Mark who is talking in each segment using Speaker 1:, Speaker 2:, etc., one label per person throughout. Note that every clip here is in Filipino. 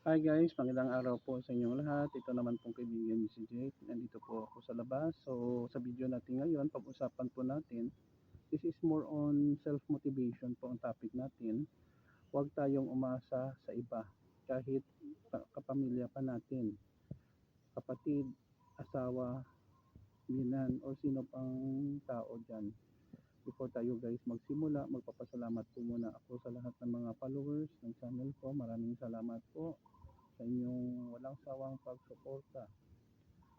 Speaker 1: Hi guys, magandang araw po sa inyong lahat. Ito naman pong kaibigan niyo si Jake. Nandito po ako sa labas. So sa video natin ngayon, pag-usapan po natin, this is more on self-motivation po ang topic natin. Huwag tayong umasa sa iba kahit pa- kapamilya pa natin. Kapatid, asawa, binan, o sino pang tao dyan. Before tayo guys magsimula, magpapasalamat po muna ako sa lahat ng mga followers ng channel ko. Maraming salamat po sa inyong walang sawang pagsuporta.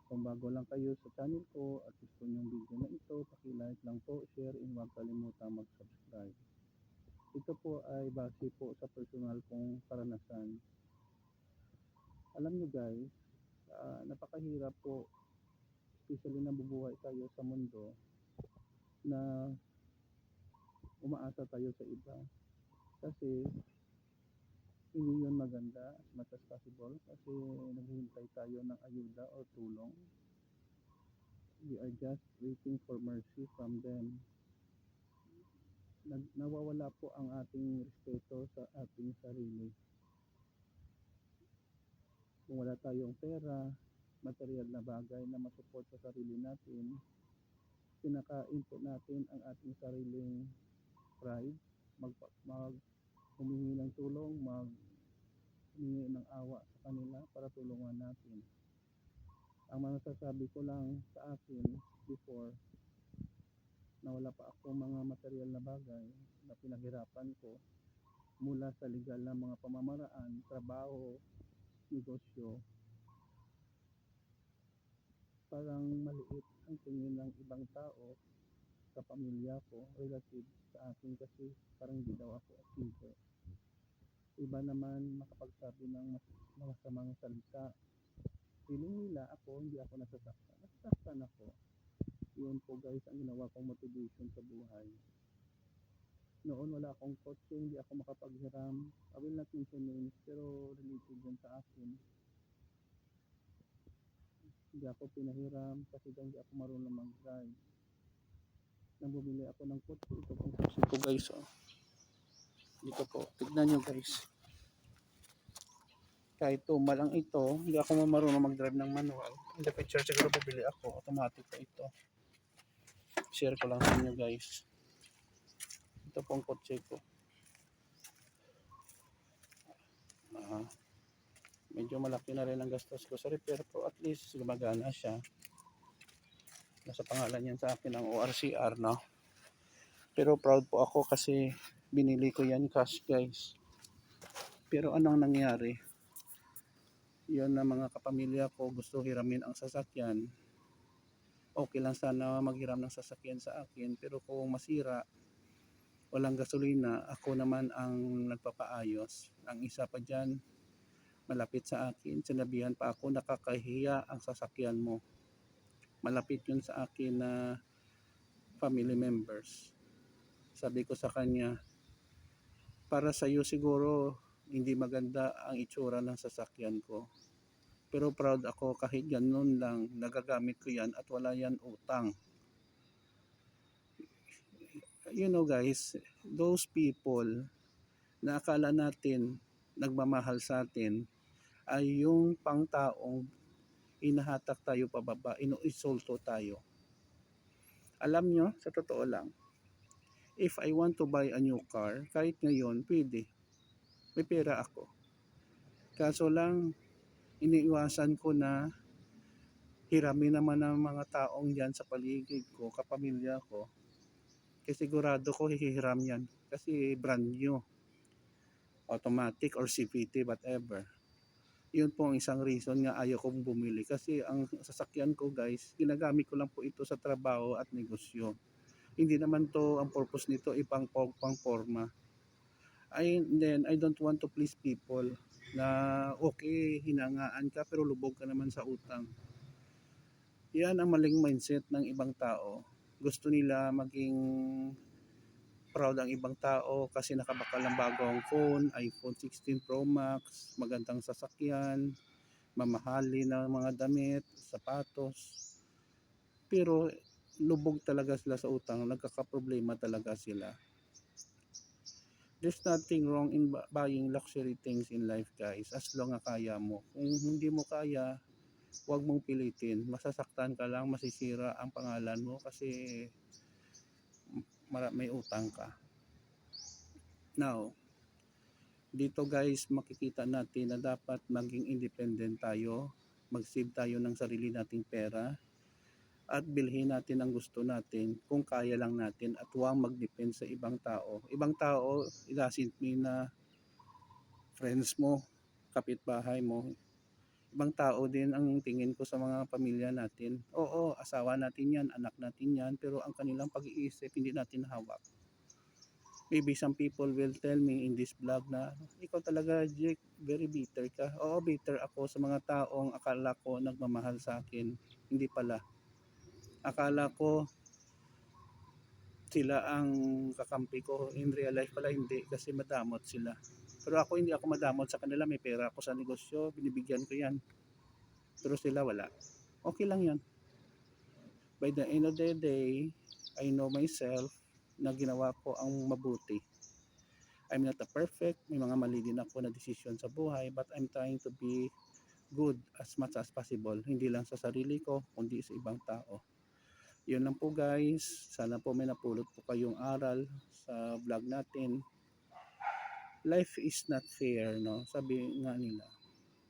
Speaker 1: Kung bago lang kayo sa channel ko at gusto nyo video na ito, pakilike lang po, share, and huwag kalimutan mag-subscribe. Ito po ay base po sa personal kong karanasan. Alam nyo guys, ah, napakahirap po, especially na bubuhay tayo sa mundo, na umaasa tayo sa iba. Kasi hindi yun maganda as much as possible kasi naghihintay tayo ng ayuda o tulong. We are just waiting for mercy from them. Nag, nawawala po ang ating respeto sa ating sarili. Kung wala tayong pera, material na bagay na masupport sa sarili natin, kinakain po natin ang ating sariling pride, mag, mag humingi ng tulong, mag humingi ng awa sa kanila para tulungan natin. Ang masasabi ko lang sa akin before na wala pa ako mga material na bagay na pinaghirapan ko mula sa legal na mga pamamaraan, trabaho, negosyo, parang maliit ang tingin ng ibang tao sa pamilya ko, relative sa akin kasi parang di daw ako achieve. Iba naman makapagsabi ng mas masamang salita. Feeling nila ako, hindi ako nasasaktan. Nasasaktan ako. Yun po guys ang ginawa kong motivation sa buhay. Noon wala akong kotse, hindi ako makapaghiram. I will not mention names, pero related yun sa akin. Hindi ako pinahiram kasi hindi ako marunong mag-drive. Nang bumili ako ng kotse, ito pong kotse ko guys. Oh. Dito po, tignan nyo guys. Kahit tuma lang ito, hindi ako marunong mag-drive ng manual. In the picture siguro bibili ako, automatic pa ito. Share ko lang sa inyo guys. Ito pong kotse ko. Ah, medyo malaki na rin ang gastos ko sa repair pero at least gumagana siya. Nasa pangalan yan sa akin ang ORCR no. Pero proud po ako kasi binili ko yan cash guys. Pero anong nangyari? Yun na mga kapamilya ko gusto hiramin ang sasakyan. Okay lang sana maghiram ng sasakyan sa akin pero kung masira walang gasolina, ako naman ang nagpapaayos. Ang isa pa dyan, malapit sa akin, sinabihan pa ako, nakakahiya ang sasakyan mo. Malapit yun sa akin na family members. Sabi ko sa kanya, para sa iyo siguro hindi maganda ang itsura ng sasakyan ko. Pero proud ako kahit ganun lang, nagagamit ko yan at wala yan utang you know guys, those people na akala natin nagmamahal sa atin ay yung pangtaong inahatak tayo pababa, inuisulto tayo. Alam nyo, sa totoo lang, if I want to buy a new car, kahit ngayon, pwede. May pera ako. Kaso lang, iniiwasan ko na hiramin naman ng mga taong dyan sa paligid ko, kapamilya ko, kasi sigurado ko hihiram yan. Kasi brand new. Automatic or CVT, whatever. Yun po ang isang reason nga ayaw kong bumili. Kasi ang sasakyan ko guys, ginagamit ko lang po ito sa trabaho at negosyo. Hindi naman to ang purpose nito ipang pang forma. I, then I don't want to please people na okay, hinangaan ka pero lubog ka naman sa utang. Yan ang maling mindset ng ibang tao gusto nila maging proud ang ibang tao kasi nakabakal ng bagong phone, iPhone 16 Pro Max, magandang sasakyan, mamahali ng mga damit, sapatos. Pero lubog talaga sila sa utang, nagkakaproblema talaga sila. there's nothing wrong in bu- buying luxury things in life guys as long na kaya mo kung hindi mo kaya huwag mong pilitin masasaktan ka lang masisira ang pangalan mo kasi may utang ka now dito guys makikita natin na dapat maging independent tayo mag-save tayo ng sarili nating pera at bilhin natin ang gusto natin kung kaya lang natin at huwag mag-depend sa ibang tao. Ibang tao, it doesn't mean na friends mo, kapitbahay mo. Ibang tao din ang tingin ko sa mga pamilya natin. Oo, asawa natin yan, anak natin yan, pero ang kanilang pag-iisip hindi natin hawak. Maybe some people will tell me in this vlog na ikaw talaga Jake, very bitter ka. Oo, bitter ako sa mga taong akala ko nagmamahal sa akin. Hindi pala akala ko sila ang kakampi ko. In real life pala hindi kasi madamot sila. Pero ako hindi ako madamot sa kanila. May pera ako sa negosyo. Binibigyan ko yan. Pero sila wala. Okay lang yan. By the end of the day, I know myself na ginawa ko ang mabuti. I'm not a perfect. May mga mali din ako na desisyon sa buhay. But I'm trying to be good as much as possible. Hindi lang sa sarili ko, kundi sa ibang tao yun lang po guys. Sana po may napulot po kayong aral sa vlog natin. Life is not fair no? Sabi nga nila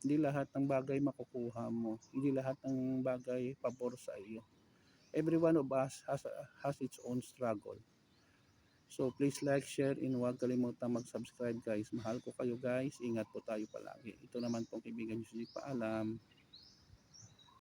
Speaker 1: hindi lahat ng bagay makukuha mo. Hindi lahat ng bagay pabor sa iyo. Every one of us has, has its own struggle. So please like share and huwag kalimutan mag subscribe guys. Mahal ko kayo guys. Ingat po tayo palagi. Ito naman pong kaibigan nyo si paalam